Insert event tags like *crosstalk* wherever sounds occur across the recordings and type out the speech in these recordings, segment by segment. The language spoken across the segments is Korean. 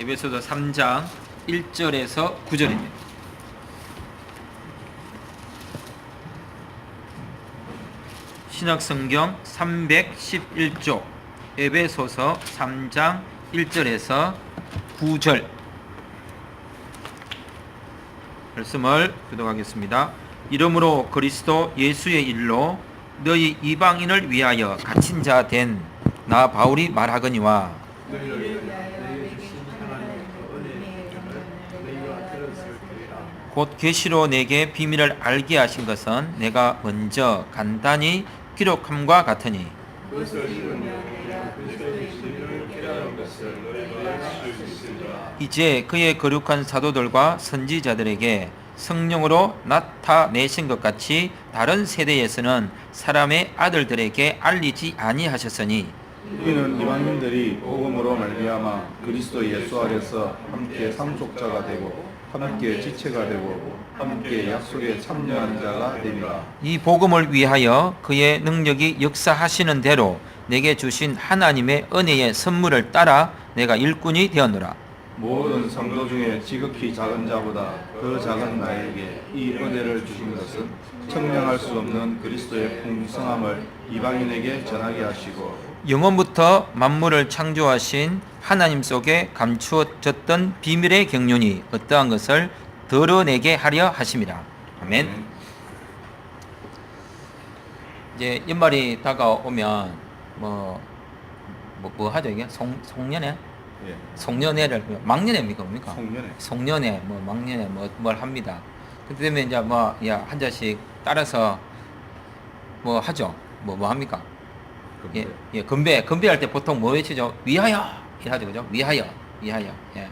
에베소서 3장 1절에서 9절입니다. 신약성경 311쪽 에베소서 3장 1절에서 9절 말씀을 교독하겠습니다. 이러므로 그리스도 예수의 일로 너희 이방인을 위하여 갇힌 자 된 나 바울이 말하거니와 곧 계시로 내게 비밀을 알게 하신 것은 내가 먼저 간단히 기록함과 같으니. 이제 그의 거룩한 사도들과 선지자들에게 성령으로 나타내신 것 같이 다른 세대에서는 사람의 아들들에게 알리지 아니하셨으니. 이는 이방인들이 복음으로 말미암아 그리스도 예수 아래서 함께 상속자가 되고 함께 지체가 되고 함께 약속에 참여한 자가 됩니다. 이 복음을 위하여 그의 능력이 역사하시는 대로 내게 주신 하나님의 은혜의 선물을 따라 내가 일꾼이 되었노라. 모든 성도 중에 지극히 작은 자보다 더 작은 나에게 이 은혜를 주신 것은 청량할 수 없는 그리스도의 풍성함을 이방인에게 전하게 하시고 영원부터 만물을 창조하신 하나님 속에 감추어졌던 비밀의 경륜이 어떠한 것을 드러내게 하려 하심이라. 아멘. 이제 연말이 다가오면 뭐, 뭐, 뭐 하죠 이게? 송, 송년회? 예, 송년회를, 막년회입니까? 뭡니까? 송년회 송년회, 뭐 막년회, 뭐 뭘 합니다. 그때 되면 이제 뭐, 야, 한 잔씩 따라서 뭐 하죠. 뭐, 뭐 합니까? 예, 예, 건배, 건배할 때 보통 뭐 외치죠? 위하여! 이하죠, 그죠? 위하여, 위하여. 예.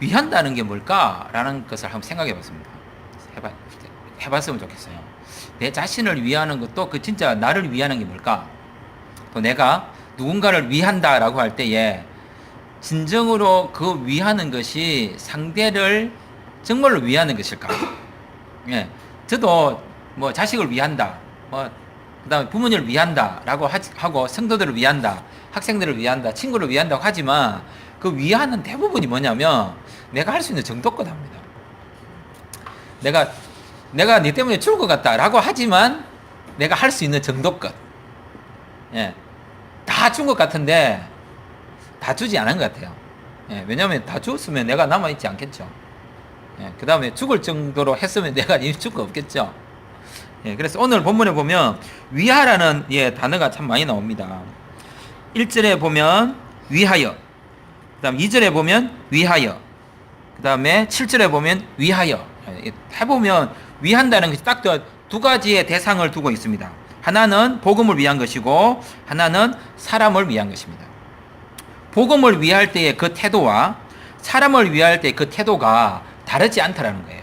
위한다는 게 뭘까라는 것을 한번 생각해 봤습니다. 해봐, 해봤으면 좋겠어요. 내 자신을 위하는 것도 그 진짜 나를 위하는 게 뭘까? 또 내가 누군가를 위한다라고 할 때에 진정으로 그 위하는 것이 상대를 정말로 위하는 것일까? 예. 저도 뭐 자식을 위한다. 뭐 그 다음에 부모님을 위한다 라고 하, 하고 성도들을 위한다. 학생들을 위한다. 친구를 위한다고 하지만 그 위하는 대부분이 뭐냐면 내가 할 수 있는 정도껏 합니다. 내가 내가 네 때문에 죽을 것 같다 라고 하지만 내가 할 수 있는 정도껏. 예. 다 준 것 같은데 다 주지 않은 것 같아요. 예, 왜냐하면 다 주었으면 내가 남아 있지 않겠죠. 예, 그 다음에 죽을 정도로 했으면 내가 이미 죽고 없겠죠. 예, 그래서 오늘 본문에 보면 위하라는 예, 단어가 참 많이 나옵니다. 1절에 보면 위하여. 그 다음 2절에 보면 위하여. 그 다음에 7절에 보면 위하여. 예, 해보면 위한다는 것이 딱 두 가지의 대상을 두고 있습니다. 하나는 복음을 위한 것이고 하나는 사람을 위한 것입니다. 복음을 위할 때의 그 태도와 사람을 위할 때의 그 태도가 다르지 않다라는 거예요.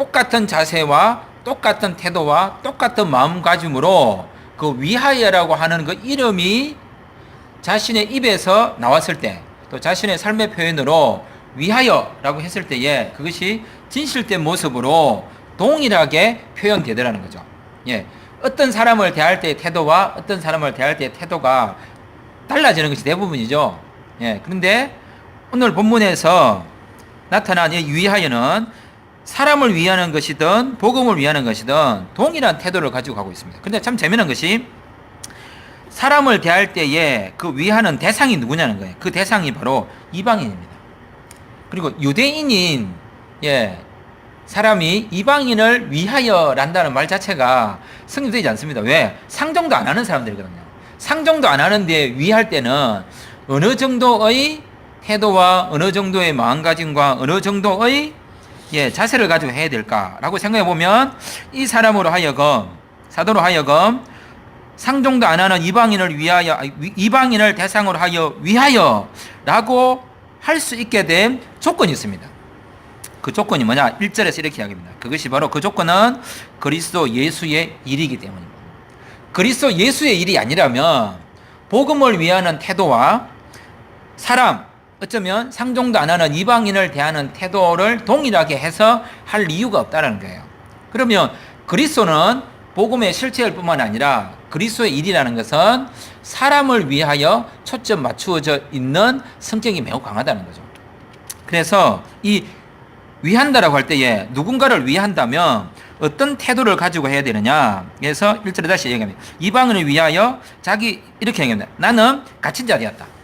예, 똑같은 자세와 똑같은 태도와 똑같은 마음가짐으로 그 위하여라고 하는 그 이름이 자신의 입에서 나왔을 때 또 자신의 삶의 표현으로 위하여라고 했을 때에 그것이 진실된 모습으로 동일하게 표현되더라는 거죠. 예. 어떤 사람을 대할 때의 태도와 어떤 사람을 대할 때의 태도가 달라지는 것이 대부분이죠. 예. 그런데 오늘 본문에서 나타난 이 위하여는 사람을 위하는 것이든 복음을 위하는 것이든 동일한 태도를 가지고 가고 있습니다. 근데 참 재미난 것이 사람을 대할 때에 그 위하는 대상이 누구냐는 거예요. 그 대상이 바로 이방인입니다. 그리고 유대인인 예 사람이 이방인을 위하여란다는 말 자체가 성립되지 않습니다. 왜? 상정도 안 하는 사람들이거든요. 상정도 안 하는데 위할 때는 어느 정도의 태도와 어느 정도의 마음가짐과 어느 정도의 예, 자세를 가지고 해야 될까라고 생각해 보면 이 사람으로 하여금 사도로 하여금 상종도 안 하는 이방인을 위하여 이방인을 대상으로 하여 위하여라고 할 수 있게 된 조건이 있습니다. 그 조건이 뭐냐? 1절에서 이렇게 이야기합니다. 그것이 바로 그 조건은 그리스도 예수의 일이기 때문입니다. 그리스도 예수의 일이 아니라면 복음을 위하는 태도와 사람 어쩌면 상종도 안 하는 이방인을 대하는 태도를 동일하게 해서 할 이유가 없다는 거예요. 그러면 그리스도는 복음의 실체일 뿐만 아니라 그리스도의 일이라는 것은 사람을 위하여 초점 맞추어져 있는 성격이 매우 강하다는 거죠. 그래서 이 위한다라고 할 때에 누군가를 위한다면 어떤 태도를 가지고 해야 되느냐. 그래서 1절에 다시 얘기합니다. 이방인을 위하여 자기 이렇게 얘기합니다. 나는 갇힌 자 되었다.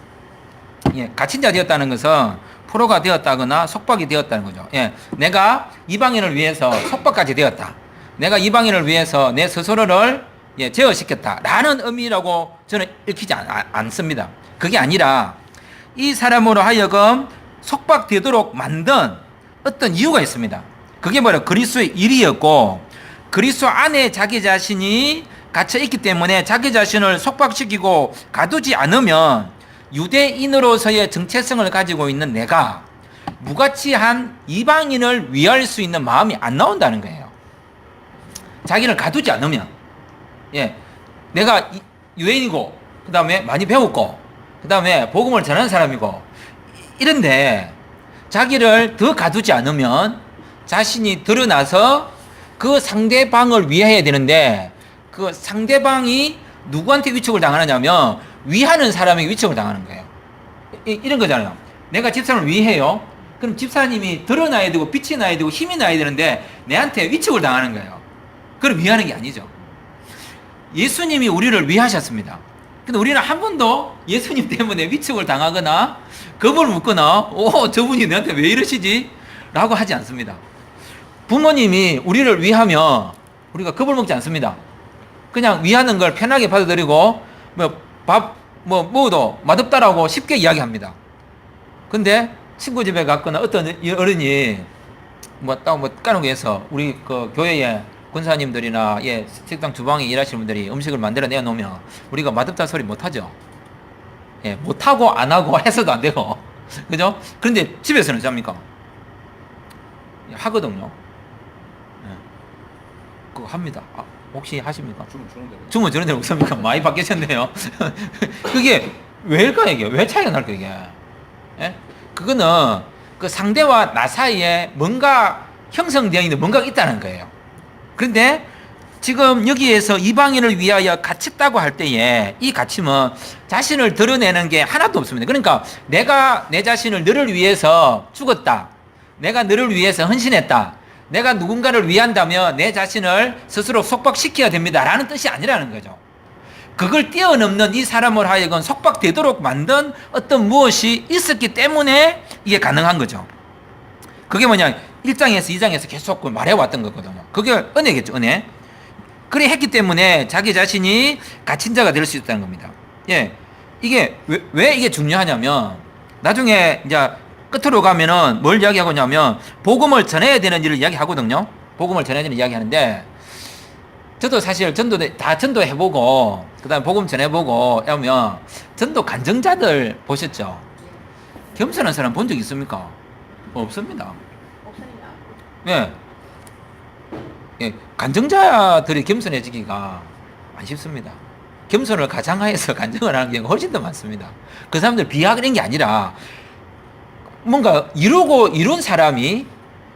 예, 갇힌 자 되었다는 것은 포로가 되었다거나 속박이 되었다는 거죠. 예, 내가 이방인을 위해서 속박까지 되었다. 내가 이방인을 위해서 내 스스로를 예, 제어시켰다라는 의미라고 저는 읽히지 않, 아- 않습니다. 그게 아니라 이 사람으로 하여금 속박되도록 만든 어떤 이유가 있습니다. 그게 뭐냐 그리스도의 일이었고 그리스도 안에 자기 자신이 갇혀 있기 때문에 자기 자신을 속박시키고 가두지 않으면 유대인으로서의 정체성을 가지고 있는 내가 무가치한 이방인을 위할 수 있는 마음이 안 나온다는 거예요. 자기를 가두지 않으면 예 내가 이- 유대인이고 그 다음에 많이 배웠고 그 다음에 복음을 전하는 사람이고 이런데 자기를 더 가두지 않으면 자신이 드러나서 그 상대방을 위해야 되는데 그 상대방이 누구한테 위축을 당하느냐면 위하는 사람에게 위축을 당하는 거예요. 이, 이런 거잖아요. 내가 집사람을 위해요. 그럼 집사님이 드러나야 되고 빛이 나야 되고 힘이 나야 되는데 내한테 위축을 당하는 거예요. 그럼 위하는 게 아니죠. 예수님이 우리를 위하셨습니다. 근데 우리는 한 번도 예수님 때문에 위축을 당하거나 겁을 먹거나 오 저분이 내한테 왜 이러시지? 라고 하지 않습니다. 부모님이 우리를 위하면 우리가 겁을 먹지 않습니다. 그냥 위하는 걸 편하게 받아들이고 뭐 밥 뭐 먹어도 맛없다라고 쉽게 이야기합니다. 근데 친구 집에 갔거나 어떤 어른이 뭐 딱뭐 까놓고 해서 우리 그 교회에 군사님들이나 예 식당 주방에 일하시는 분들이 음식을 만들어 내어 놓으면 우리가 맛없다 소리 못 하죠. 예, 못 하고 안 하고 *laughs* 해서도 안 되고. 그죠? 그런데 집에서는 잡니까? 하거든요. 예. 그거 합니다. 아, 혹시 하십니까? 춤을 추는데 주문 저런 데는 없습니까? 많이 바뀌셨네요. *laughs* 그게 왜일까 이게? 왜 차이가 날까 이게? 예? 그거는 그 상대와 나 사이에 뭔가 형성되어 있는 뭔가가 있다는 거예요. 그런데 지금 여기에서 이방인을 위하여 갇혔다고 할 때에 이 갇힘은 자신을 드러내는 게 하나도 없습니다. 그러니까 내가 내 자신을 너를 위해서 죽었다. 내가 너를 위해서 헌신했다. 내가 누군가를 위한다면 내 자신을 스스로 속박시켜야 됩니다. 라는 뜻이 아니라는 거죠. 그걸 뛰어넘는 이 사람을 하여금 속박되도록 만든 어떤 무엇이 있었기 때문에 이게 가능한 거죠. 그게 뭐냐? 1장에서 2장에서 계속 그 말해왔던 거거든요. 그게 은혜겠죠, 은혜. 그래 했기 때문에 자기 자신이 갇힌 자가 될 수 있다는 겁니다. 예. 이게 왜, 왜 이게 중요하냐면 나중에 이제 끝으로 가면은 뭘 이야기하고 있냐면 복음을 전해야 되는 일을 이야기하거든요. 복음을 전해야 되는 이야기 하는데 저도 사실 전도 다 전도 해보고 그다음에 복음 전해보고 하면 전도 간증자들 보셨죠? 겸손한 사람 본 적 있습니까? 없습니다. 없습니다. 예. 예, 간증자들이 겸손해지기가 안 쉽습니다. 겸손을 가장하여서 *laughs* 간증을 하는 경우가 훨씬 더 많습니다. 그 사람들 비하하는 게 아니라 뭔가 이루고 이룬 사람이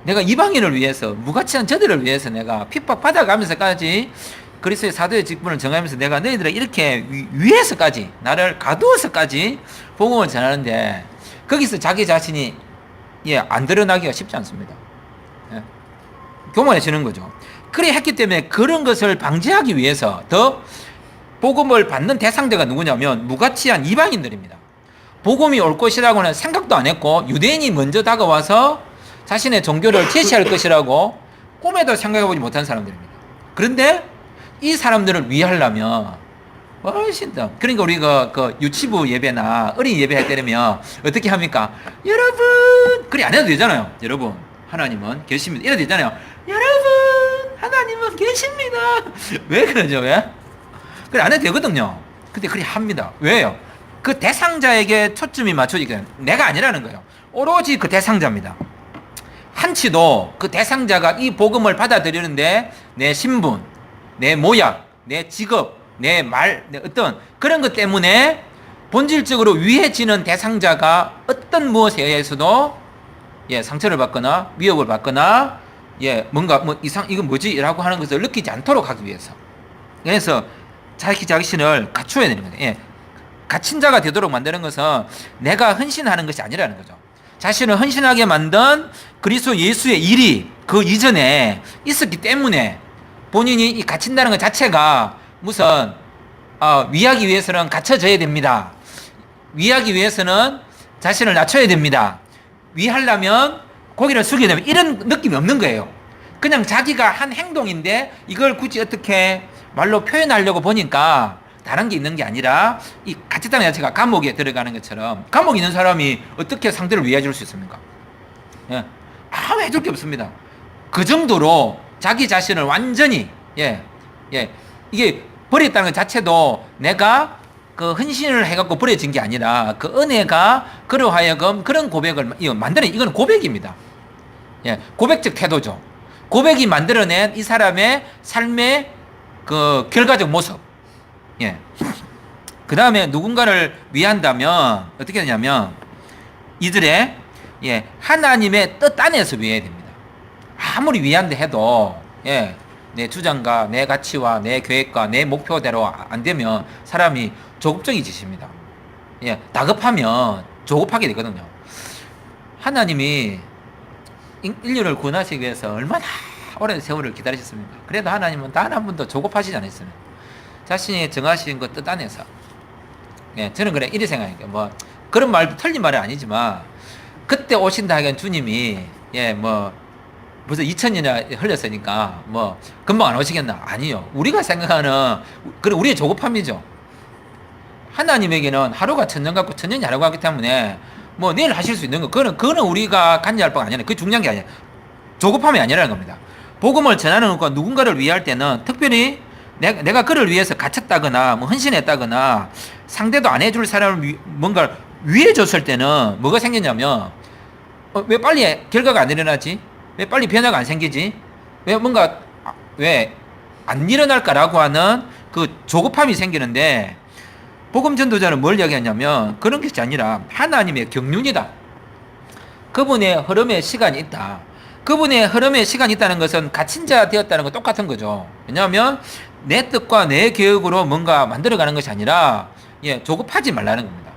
내가 이방인을 위해서 무가치한 저들을 위해서 내가 핍박 받아가면서까지 그리스도의 사도의 직분을 정하면서 내가 너희들을 이렇게 위- 위해서까지 나를 가두어서까지 복음을 전하는데 거기서 자기 자신이 예, 안 드러나기가 쉽지 않습니다. 예. 교만해지는 거죠. 그래 했기 때문에 그런 것을 방지하기 위해서 더 복음을 받는 대상자가 누구냐면 무가치한 이방인들입니다. 복음이 올 것이라고는 생각도 안 했고 유대인이 먼저 다가와서 자신의 종교를 제시할 것이라고 꿈에도 생각해보지 못한 사람들입니다. 그런데 이 사람들을 위하려면 훨씬 더 그러니까 우리가 그 유치부 예배나 어린 예배 할 때면 어떻게 합니까? 여러분 그래 안 해도 되잖아요. 여러분 하나님은 계십니다. 이래도 되잖아요. 여러분 하나님은 계십니다. *laughs* 왜 그러죠? 왜? 그래 안 해도 되거든요. 근데 그래 합니다. 왜요? 그 대상자에게 초점이 때문에 내가 아니라는 거예요. 오로지 그 대상자입니다. 한치도 그 대상자가 이 복음을 받아들이는데 내 신분, 내 모양, 내 직업, 내 말, 내 어떤 그런 것 때문에 본질적으로 위해지는 대상자가 어떤 무엇에 의해서도 예, 상처를 받거나 위협을 받거나 예, 뭔가 뭐 이상 이건 뭐지라고 하는 것을 느끼지 않도록 하기 위해서. 그래서 자기 자신을 갖춰야 되는 거예요. 예. 갇힌 자가 되도록 만드는 것은 내가 헌신하는 것이 아니라는 거죠. 자신을 헌신하게 만든 그리스도 예수의 일이 그 이전에 있었기 때문에 본인이 이 갇힌다는 것 자체가 무슨 어, 위하기 위해서는 갇혀져야 됩니다. 위하기 위해서는 자신을 낮춰야 됩니다. 위하려면 고기를 숙여야 됩니다. 이런 느낌이 없는 거예요. 그냥 자기가 한 행동인데 이걸 굳이 어떻게 말로 표현하려고 보니까 다른 게 있는 게 아니라 이 갇혔다는 자체가 감옥에 들어가는 것처럼 감옥에 있는 사람이 어떻게 상대를 위해 줄 수 있습니까? 예. 아무 해줄 게 없습니다. 그 정도로 자기 자신을 완전히 예, 예, 이게 버렸다는 것 자체도 내가 그 헌신을 해갖고 버려진 게 아니라 그 은혜가 그로 하여금 그런 고백을 만드는 이건 고백입니다. 예, 고백적 태도죠. 고백이 만들어낸 이 사람의 삶의 그 결과적 모습. 예. 그 다음에 누군가를 위한다면 어떻게 하냐면 이들의 예, 하나님의 뜻 안에서 위해야 됩니다. 아무리 위한다 해도 예, 내 주장과 내 가치와 내 계획과 내 목표대로 안 되면 사람이 조급적이지십니다. 예, 다급하면 조급하게 되거든요. 하나님이 인- 인류를 구원하시기 위해서 얼마나 오랜 세월을 기다리셨습니까? 그래도 하나님은 단 한 번도 조급하시지 않았어요. 자신이 정하신 것 뜻 안에서. 예, 저는 그래 이리 생각해요. 뭐 그런 말도 틀린 말은 아니지만 그때 오신다 하기엔 주님이 예, 뭐 벌써 2000년이 흘렸으니까 뭐 금방 안 오시겠나? 아니요. 우리가 생각하는 그래 우리의 조급함이죠. 하나님에게는 하루가 천년 같고 천년이 하루 같기 때문에 뭐 내일 하실 수 있는 거 그거는 그거는 우리가 간여할 바가 아니라 그 중요한 게 아니라 조급함이 아니라는 겁니다. 복음을 전하는 것과 누군가를 위할 때는 특별히 내가, 내가 그를 위해서 갇혔다거나 뭐 헌신했다거나 상대도 안 해줄 사람을 위, 뭔가 위해 줬을 때는 뭐가 생겼냐면 어, 왜 빨리 결과가 안 일어나지? 왜 빨리 변화가 안 생기지? 왜 뭔가 아, 왜안 일어날까라고 하는 그 조급함이 생기는데 복음 전도자는 뭘 이야기하냐면 그런 것이 아니라 하나님의 경륜이다. 그분의 흐름의 시간이 있다. 그분의 흐름의 시간이 있다는 것은 갇힌 자 되었다는 건 똑같은 거죠. 왜냐하면 내 뜻과 내 계획으로 뭔가 만들어가는 것이 아니라 예, 조급하지 말라는 겁니다.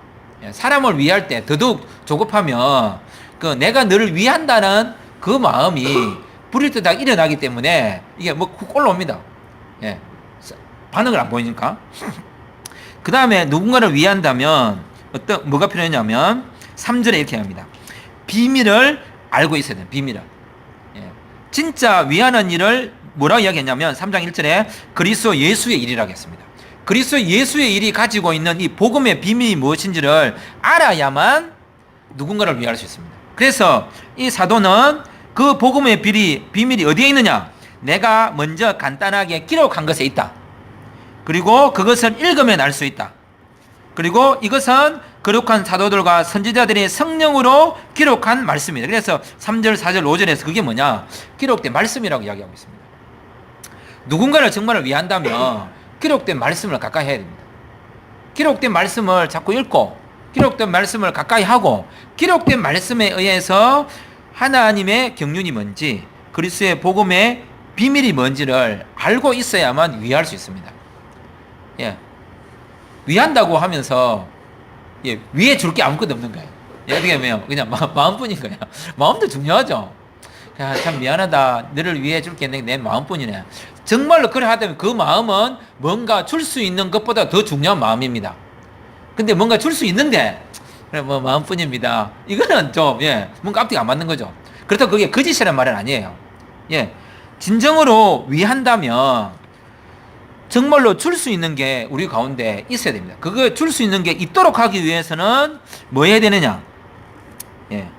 예, 사람을 위할 때 더더욱 조급하면 그 내가 너를 위한다는 그 마음이 *laughs* 불일 듯하게 일어나기 때문에 이게 뭐훅 올라옵니다. 예, 반응을 안 보이니까. *laughs* 그 다음에 누군가를 위한다면 어떤 뭐가 필요하냐면 3절에 이렇게 합니다. 비밀을 알고 있어야 돼요. 비밀을. 예. 진짜 위하는 일을 뭐라고 이야기했냐면 3장 1절에 그리스도 예수의 일이라고 했습니다. 그리스도 예수의 일이 가지고 있는 이 복음의 비밀이 무엇인지를 알아야만 누군가를 위할 수 있습니다. 그래서 이 사도는 그 복음의 비밀이, 비밀이 어디에 있느냐? 내가 먼저 간단하게 기록한 것에 있다. 그리고 그것을 읽으면 알 수 있다. 그리고 이것은 거룩한 사도들과 선지자들이 성령으로 기록한 말씀이다. 그래서 3절, 4절, 5절에서 그게 뭐냐? 기록된 말씀이라고 이야기하고 있습니다. 누군가를 정말 위한다면 기록된 말씀을 가까이 해야 됩니다. 기록된 말씀을 자꾸 읽고 기록된 말씀을 가까이 하고 기록된 말씀에 의해서 하나님의 경륜이 뭔지 그리스의 복음의 비밀이 뭔지를 알고 있어야만 위할 수 있습니다. 예. 위한다고 하면서 예, 위에 줄 게 아무것도 없는 거예요. 예, 어떻게 보면 그냥 마, 마음뿐인 거예요. 마음도 중요하죠. 야, 참 미안하다. 너를 위해 줄 게 내 마음뿐이네. 정말로 그래 하다면 그 마음은 뭔가 줄 수 있는 것보다 더 중요한 마음입니다. 근데 뭔가 줄 수 있는데 뭐 마음뿐입니다. 이거는 좀 예, 뭔가 앞뒤가 안 맞는 거죠. 그렇다고 그게 거짓이라는 말은 아니에요. 예. 진정으로 위한다면 정말로 줄 수 있는 게 우리 가운데 있어야 됩니다. 그거 줄 수 있는 게 있도록 하기 위해서는 뭐 해야 되느냐? 예.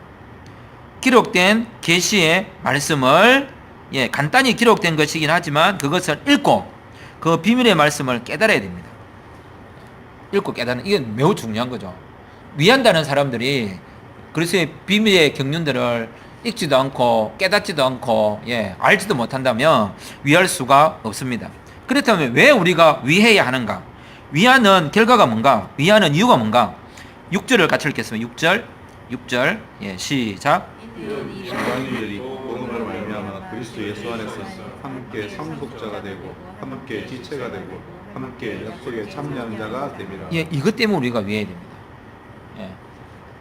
기록된 계시의 말씀을 예, 간단히 기록된 것이긴 하지만 그것을 읽고 그 비밀의 말씀을 깨달아야 됩니다. 읽고 깨닫는 이게 매우 중요한 거죠. 위한다는 사람들이 그리스의 비밀의 경륜들을 읽지도 않고 깨닫지도 않고 예, 알지도 못한다면 위할 수가 없습니다. 그렇다면 왜 우리가 위해야 하는가? 위하는 결과가 뭔가? 위하는 이유가 뭔가? 6절을 같이 읽겠습니다. 6절, 6절, 예, 시작. 그리스도 예수 안에서 함께 상속자가 되고 함께 지체가 되고 함께 약속에 참여하는 자가 됩니다. 예, 이것 때문에 우리가 위해야 됩니다. 예.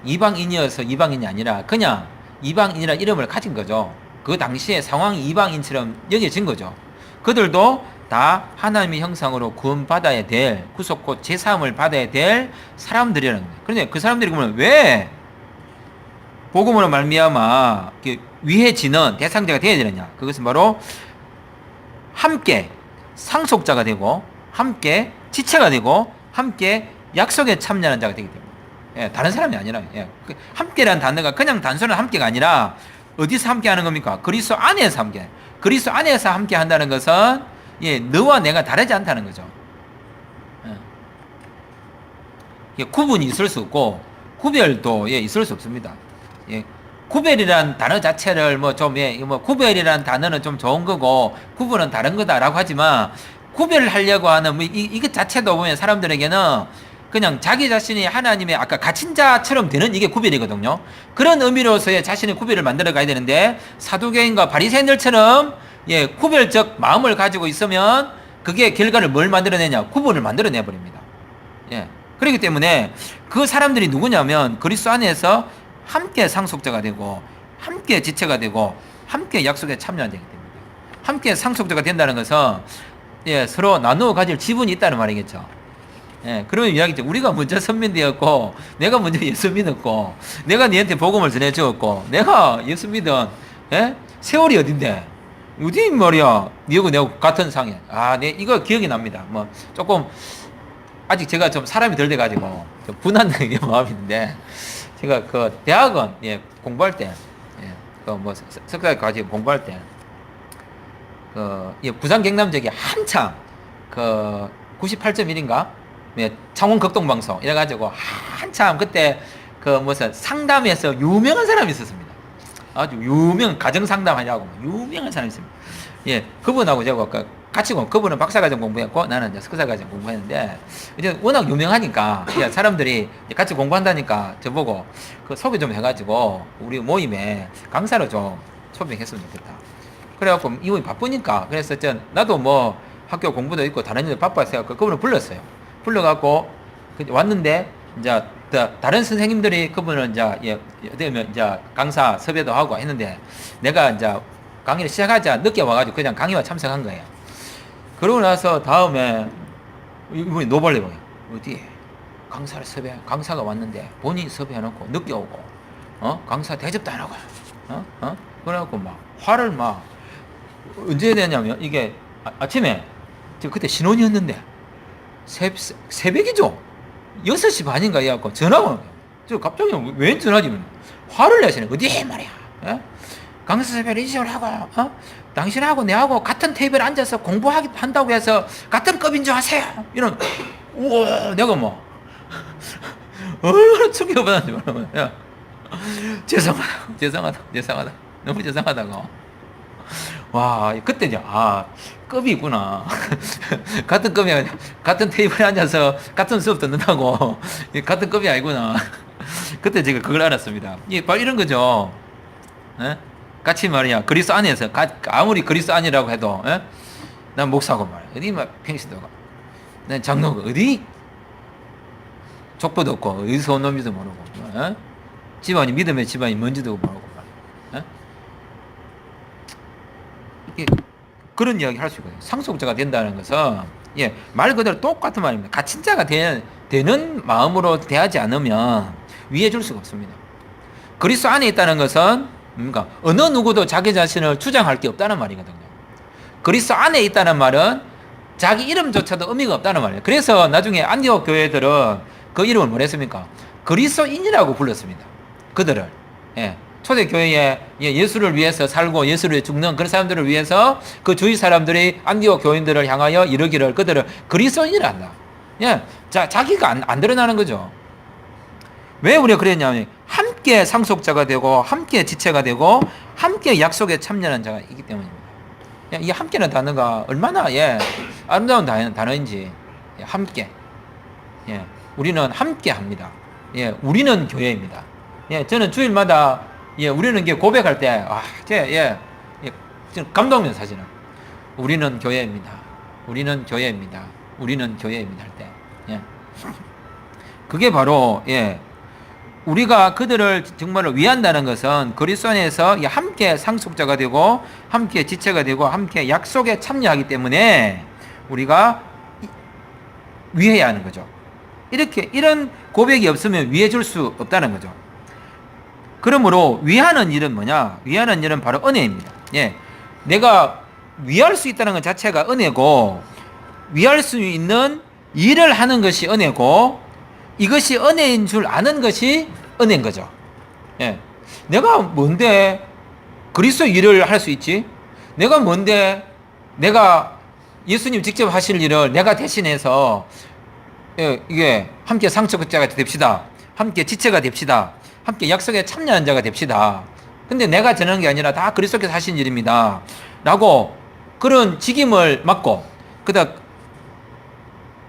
이방인이어서 이방인이 아니라 그냥 이방인이라 이름을 가진 거죠. 그 당시에 상황이 이방인처럼 여겨진 거죠. 그들도 다 하나님의 형상으로 구원받아야 될 구속 곧 제사함을 받아야 될 사람들이라는 거예요. 그런데 그 사람들이 그러면 왜 복음으로 말미암아 이렇게 위해지는 대상자가 되어야 되느냐? 그것은 바로 함께 상속자가 되고 함께 지체가 되고 함께 약속에 참여하는 자가 되기 때문에 예, 다른 사람이 아니라 예, 그 함께라는 단어가 그냥 단순한 함께가 아니라 어디서 함께하는 겁니까? 그리스도 안에서 함께. 그리스도 안에서 함께 한다는 것은 예, 너와 내가 다르지 않다는 거죠. 예. 예, 구분이 있을 수 없고 구별도 예, 있을 수 없습니다. 예, 구별이란 단어 자체를 뭐 좀 예, 뭐 구별이란 단어는 좀 좋은 거고 구분은 다른 거다라고 하지만 구별을 하려고 하는 뭐 이, 이것 자체도 보면 사람들에게는 그냥 자기 자신이 하나님의 아까 갇힌 자처럼 되는 이게 구별이거든요. 그런 의미로서의 자신의 구별을 만들어 가야 되는데 사두개인과 바리새인들처럼 예, 구별적 마음을 가지고 있으면 그게 결과를 뭘 만들어내냐? 구분을 만들어내 버립니다. 예. 그렇기 때문에 그 사람들이 누구냐면 그리스도 안에서 함께 상속자가 되고 함께 지체가 되고 함께 약속에 참여하게 됩니다. 함께 상속자가 된다는 것은 예, 서로 나누어 가질 지분이 있다는 말이겠죠. 예, 그런 이야기죠. 우리가 먼저 선민되었고, 내가 먼저 예수 믿었고, 내가 니한테 복음을 전해주었고, 내가 예수 믿은, 예? 세월이 어딘데? 어디 말이야? 니하고 내가 같은 상에. 아, 네, 이거 기억이 납니다. 뭐, 조금, 아직 제가 좀 사람이 덜 돼가지고, 좀 분한 *laughs* 있는데, 제가 그 대학원, 예, 공부할 때, 예, 그 뭐, 석사까지 공부할 때, 그, 예, 부산 경남 지역에 한참, 그, 98.1인가? 예, 창원 극동 방송 이래 가지고 한참 그때 그 무슨 상담에서 유명한 사람이 있었습니다. 아주 유명 가정 상담하냐고 유명한 사람이 있습니다. 예, 그분하고 제가 그 같이 공 그분은 박사과정 공부했고 나는 이제 석사과정 공부했는데 이제 워낙 유명하니까 *laughs* 예, 사람들이 이제 같이 공부한다니까 저보고 그 소개 좀 해가지고 우리 모임에 강사로 좀 초빙했으면 좋겠다. 그래갖고 이분이 바쁘니까 그래서 전 나도 뭐 학교 공부도 있고 다른 일도 바빠서 그분을 불렀어요. 불러갖고 그 왔는데 이제 더 다른 선생님들이 그분을 이제 예, 어떻게 보면 이제 강사 섭외도 하고 했는데 내가 이제 강의를 시작하자 늦게 와가지고 그냥 강의와 참석한 거예요. 그러고 나서 다음에 이분이 노벌레고요. 어디 강사를 섭외 강사가 왔는데 본인이 섭외해놓고 늦게 오고 어 강사 대접도 안 하고 어 어? 그래갖고 막 화를 막 언제 되냐면 이게 아, 아침에 저 그때 신혼이었는데 새, 새- 새벽이죠. 6시 반인가 해갖고 전화가. 저 갑자기 왜 전화지? 화를 내시네. 어디 말이야. 예? 강사 섭외를 인식을 하고, 어? 당신하고 내하고 같은 테이블에 앉아서 공부하기 한다고 해서 같은 급인 줄 아세요? 이런, 우와, 내가 뭐, 얼마나 충격받았는지 야, 죄송하다, 죄송하다, 죄송하다. 너무 죄송하다고. 와, 그때 이제, 아, 급이 있구나. *laughs* 같은 급이 아니라, 같은 테이블에 앉아서 같은 수업 듣는다고. 이 같은 급이 아니구나. *laughs* 그때 제가 그걸 알았습니다. 이, 바로 이런 거죠. 예? 같이 말이야. 그리스 안에서, 가, 아무리 그리스 안이라고 해도, 예? 난 목사고 말이야. 어디 막 평시도가. 난 장로가, 어디? 족보도 없고, 어디서 온 놈인지도 모르고, 예? 집안이 믿음의 집안이 뭔지도 모르고 말이야. 예? 이게 그런 이야기 할 수 있거든요. 상속자가 된다는 것은 예, 말 그대로 똑같은 말입니다. 갇힌 자가 되, 되는 마음으로 대하지 않으면 위해 줄 수가 없습니다. 그리스도 안에 있다는 것은 뭡니까? 어느 누구도 자기 자신을 주장할 게 없다는 말이거든요. 그리스도 안에 있다는 말은 자기 이름조차도 의미가 없다는 말이에요. 그래서 나중에 안디옥 교회들은 그 이름을 뭐랬습니까? 그리스도인이라고 불렀습니다. 그들을. 예. 초대 교회에 예, 예수를 위해서 살고 예수를 죽는 그런 사람들을 위해서 그 주위 사람들이 안디옥 교인들을 향하여 이르기를 그들을 그리스도인이라 한다. 예. 자, 자기가 안, 안 드러나는 거죠. 왜 우리가 그랬냐면 함께 상속자가 되고 함께 지체가 되고 함께 약속에 참여하는 자가 있기 때문입니다. 예, 이 함께는 단어가 얼마나 예, 아름다운 단어, 단어인지 예, 함께 예, 우리는 함께 합니다. 예, 우리는 교회입니다. 예, 저는 주일마다 예, 우리는 이게 고백할 때 아, 제 예, 예, 좀 감동입니다, 사실은. 우리는 교회입니다. 우리는 교회입니다. 우리는 교회입니다 할 때. 예. 그게 바로 예. 우리가 그들을 정말로 위한다는 것은 그리스도 안에서 이 함께 상속자가 되고 함께 지체가 되고 함께 약속에 참여하기 때문에 우리가 이- 위해야 하는 거죠. 이렇게 이런 고백이 없으면 위해 줄 수 없다는 거죠. 그러므로 위하는 일은 뭐냐? 위하는 일은 바로 은혜입니다. 예. 내가 위할 수 있다는 것 자체가 은혜고 위할 수 있는 일을 하는 것이 은혜고 이것이 은혜인 줄 아는 것이 은혜인 거죠. 예. 내가 뭔데 그리스도 일을 할 수 있지? 내가 뭔데 내가 예수님 직접 하실 일을 내가 대신해서 예, 이게 함께 상처자가 됩시다. 함께 지체가 됩시다. 함께 약속에 참여한 자가 됩시다. 근데 내가 전하는 게 아니라 다 그리스도께서 하신 일입니다. 라고 그런 직임을 맡고 그다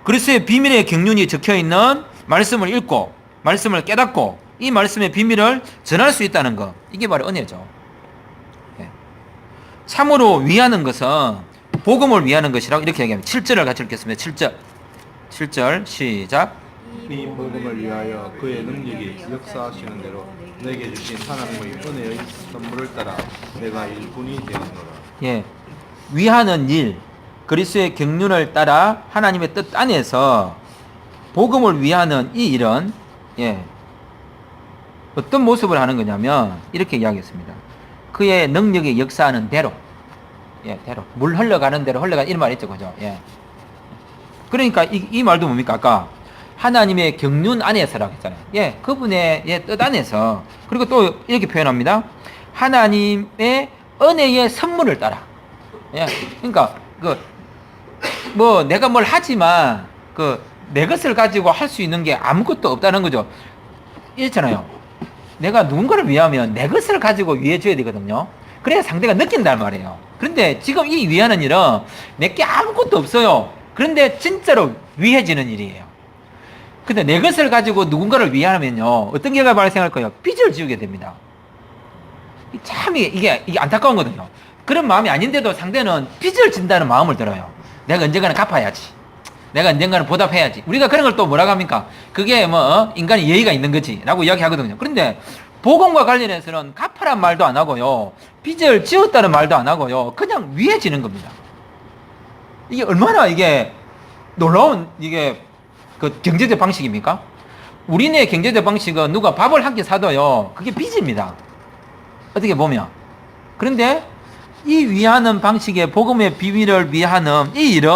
그리스도의 비밀의 경륜이 적혀 있는 말씀을 읽고 말씀을 깨닫고 이 말씀의 비밀을 전할 수 있다는 것 이게 바로 은혜죠. 예. 참으로 위하는 것은 복음을 위하는 것이라고 이렇게 얘기합니다. 7절을 같이 읽겠습니다. 7절. 7절 시작. 이 복음을 위하여 그의 능력이 역사하시는 대로 내게 주신 하나님의 은혜의 선물을 따라 내가 일꾼이 되었노라. 예. 위하는 일, 그리스도의 경륜을 따라 하나님의 뜻 안에서 복음을 위하는 이 일은 예. 어떤 모습을 하는 거냐면 이렇게 이야기했습니다. 그의 능력이 역사하는 대로 예, 대로 물 흘러가는 대로 흘러가 이런 말 있죠, 그죠? 예. 그러니까 이, 이 말도 뭡니까? 아까 하나님의 경륜 안에서라고 했잖아요. 예, 그분의 예, 뜻 안에서 그리고 또 이렇게 표현합니다. 하나님의 은혜의 선물을 따라. 예, 그러니까 그 뭐 내가 뭘 하지만 그 내 것을 가지고 할 수 있는 게 아무것도 없다는 거죠. 이렇잖아요. 내가 누군가를 위하면 내 것을 가지고 위해줘야 되거든요. 그래야 상대가 느낀단 말이에요. 그런데 지금 이 위하는 일은 내게 아무것도 없어요. 그런데 진짜로 위해지는 일이에요. 근데 내 것을 가지고 누군가를 위하면요. 어떤 결과가 발생할 거예요? 빚을 지우게 됩니다. 이참 이게, 이게 안타까운 거든요. 그런 마음이 아닌데도 상대는 빚을 진다는 마음을 들어요. 내가 언젠가는 갚아야지. 내가 언젠가는 보답해야지. 우리가 그런 걸 또 뭐라고 합니까? 그게 뭐, 어? 인간의 예의가 있는 거지. 라고 이야기 하거든요. 그런데, 복음과 관련해서는 갚아란 말도 안 하고요. 빚을 지웠다는 말도 안 하고요. 그냥 위해지는 겁니다. 이게 얼마나 이게 놀라운 이게 그 경제적 방식입니까? 우리네 경제적 방식은 누가 밥을 한 끼 사도요. 그게 빚입니다. 어떻게 보면. 그런데 이 위하는 방식의 복음의 비밀을 위하는 이 일은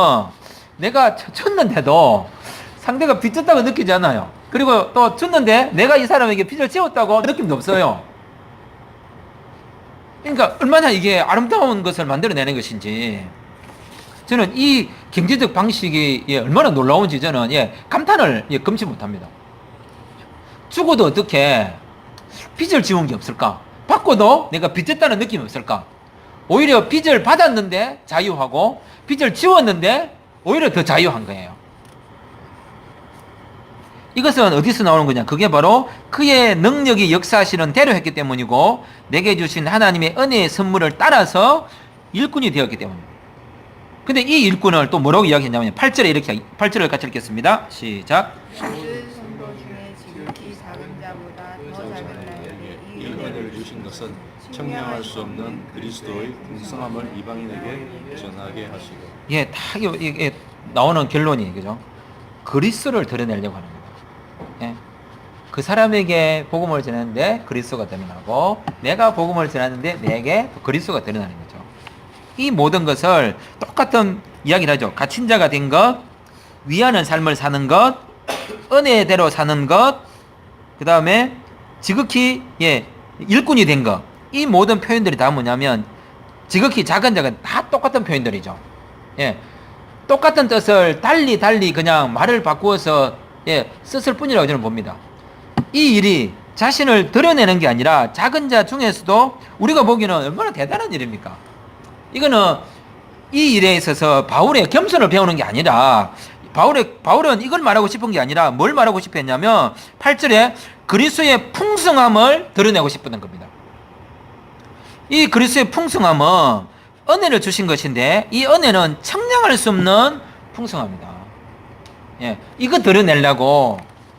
내가 쳐- 쳤는데도 상대가 빚졌다고 느끼지 않아요. 그리고 또 쳤는데 내가 이 사람에게 빚을 지웠다고 느낌도 없어요. 그러니까 얼마나 이게 아름다운 것을 만들어내는 것인지 저는 이 경제적 방식이 예, 얼마나 놀라운지 저는 예, 감탄을 예, 금치 못합니다. 죽어도 어떻게 빚을 지운 게 없을까? 받고도 내가 빚졌다는 느낌이 없을까? 오히려 빚을 받았는데 자유하고 빚을 지웠는데 오히려 더 자유한 거예요. 이것은 어디서 나오는 거냐? 그게 바로 그의 능력이 역사하시는 대로 했기 때문이고 내게 주신 하나님의 은혜의 선물을 따라서 일꾼이 되었기 때문입니다. 근데 이 일꾼을 또 뭐라고 이야기했냐면 8절에 이렇게 8절을 같이 읽겠습니다. 시작. 주신 것은 청량할 수 없는 그리스도의 풍성함을 이방인에게 전하게 하시고 예, 다 이게, 나오는 결론이 그죠? 그리스도를 드러내려고 하는 거예요. 예. 그 사람에게 복음을 전하는데 그리스도가 드러나고 내가 복음을 전하는데 내게 그리스도가 드러나는 거죠. 이 모든 것을 똑같은 이야기를 하죠. 갇힌 자가 된 것, 위하는 삶을 사는 것, 은혜대로 사는 것, 그 다음에 지극히 예 일꾼이 된 것. 이 모든 표현들이 다 뭐냐면 지극히 작은 자가 다 똑같은 표현들이죠. 예. 똑같은 뜻을 달리 달리 그냥 말을 바꾸어서 예, 썼을 뿐이라고 저는 봅니다. 이 일이 자신을 드러내는 게 아니라 작은 자 중에서도 우리가 보기에는 얼마나 대단한 일입니까? 이거는 이 일에 있어서 바울의 겸손을 배우는 게 아니라 바울의 바울은 이걸 말하고 싶은 게 아니라 뭘 말하고 싶었냐면 8절에 그리스도의 풍성함을 드러내고 싶었던 겁니다. 이 그리스도의 풍성함은 은혜를 주신 것인데 이 은혜는 청량할 수 없는 풍성함이다. 예, 이거 드러내려고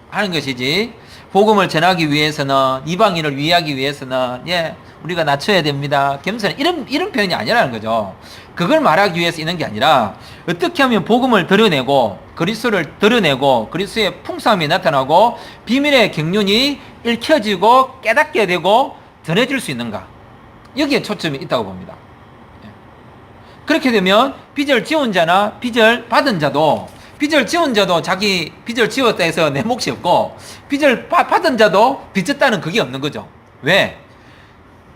하는 것이지. 복음을 전하기 위해서는 이방인을 위하기 위해서는 예 우리가 낮춰야 됩니다. 겸손 이런 이런 표현이 아니라는 거죠. 그걸 말하기 위해서 있는 게 아니라 어떻게 하면 복음을 드러내고 그리스도를 드러내고 그리스도의 풍성함이 나타나고 비밀의 경륜이 읽혀지고 깨닫게 되고 전해질 수 있는가 여기에 초점이 있다고 봅니다. 예. 그렇게 되면 빚을 지은 자나 빚을 받은 자도 빚을 지은 자도 자기 빚을 지었다 해서 내 몫이 없고 빚을 바- 받은 자도 빚졌다는 그게 없는 거죠. 왜?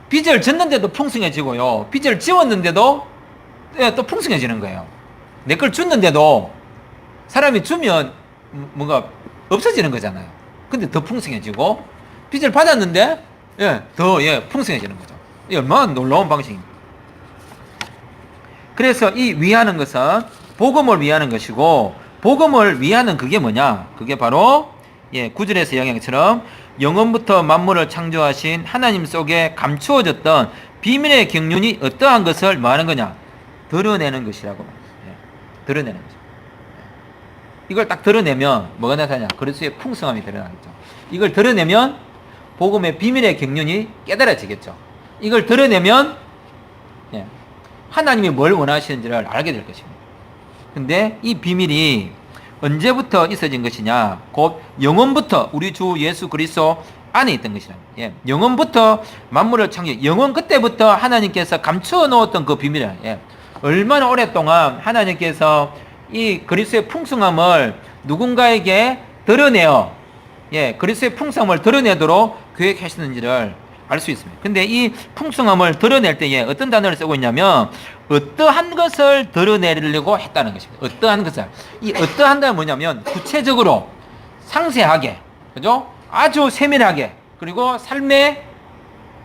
빚을 졌는데도 풍성해지고요. 빚을 지웠는데도 예, 또 풍성해지는 거예요. 내 걸 줬는데도 사람이 주면 음, 뭔가 없어지는 거잖아요. 근데 더 풍성해지고 빚을 받았는데 예, 더 예, 풍성해지는 거죠. 이 얼마나 놀라운 방식입니다. 그래서 이 위하는 것은 복음을 위하는 것이고 복음을 위하는 그게 뭐냐? 그게 바로 예, 구절에서 영향처럼 영원부터 만물을 창조하신 하나님 속에 감추어졌던 비밀의 경륜이 어떠한 것을 뭐 하는 거냐? 드러내는 것이라고. 예, 드러내는 거죠. 예. 이걸 딱 드러내면 뭐가 나타나냐? 그리스도의 풍성함이 드러나겠죠. 이걸 드러내면 복음의 비밀의 경륜이 깨달아지겠죠. 이걸 드러내면 예, 하나님이 뭘 원하시는지를 알게 될 것입니다. 근데 이 비밀이 언제부터 있어진 것이냐? 곧 영원부터 우리 주 예수 그리스도 안에 있던 것이라. 예, 영원부터 만물을 창조. 영원 그때부터 하나님께서 감추어 놓았던 그 비밀이야. 예. 얼마나 오랫동안 하나님께서 이 그리스도의 풍성함을 누군가에게 드러내어 예, 그리스도의 풍성함을 드러내도록 계획하시는지를 알 수 있습니다. 근데 이 풍성함을 드러낼 때에 어떤 단어를 쓰고 있냐면 어떠한 것을 드러내려고 했다는 것입니다. 어떠한 것을. 이 어떠한다는 뭐냐면 구체적으로 상세하게, 그죠? 아주 세밀하게, 그리고 삶에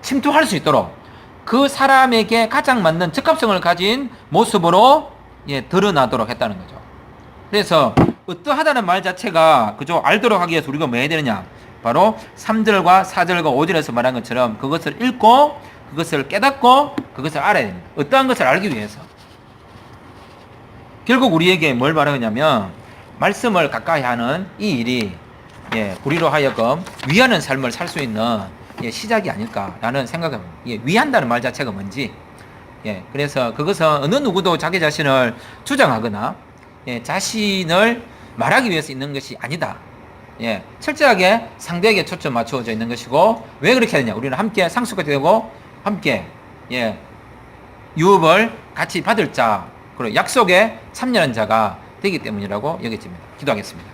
침투할 수 있도록 그 사람에게 가장 맞는 적합성을 가진 모습으로 예, 드러나도록 했다는 거죠. 그래서 어떠하다는 말 자체가 그죠 알도록 하기 위해서 우리가 뭐 해야 되느냐 바로 3절과 4절과 5절에서 말한 것처럼 그것을 읽고 그것을 깨닫고 그것을 알아야 됩니다. 어떠한 것을 알기 위해서. 결국 우리에게 뭘 말하냐면 말씀을 가까이 하는 이 일이 예, 우리로 하여금 위하는 삶을 살 수 있는 예, 시작이 아닐까라는 생각을 예, 위한다는 말 자체가 뭔지. 예, 그래서 그것은 어느 누구도 자기 자신을 주장하거나 예, 자신을 말하기 위해서 있는 것이 아니다. 예, 철저하게 상대에게 초점 맞추어져 있는 것이고 왜 그렇게 하느냐? 우리는 함께 상속이 되고 함께 예, 유업을 같이 받을 자 그리고 약속에 참여하는 자가 되기 때문이라고 여겨집니다. 기도하겠습니다.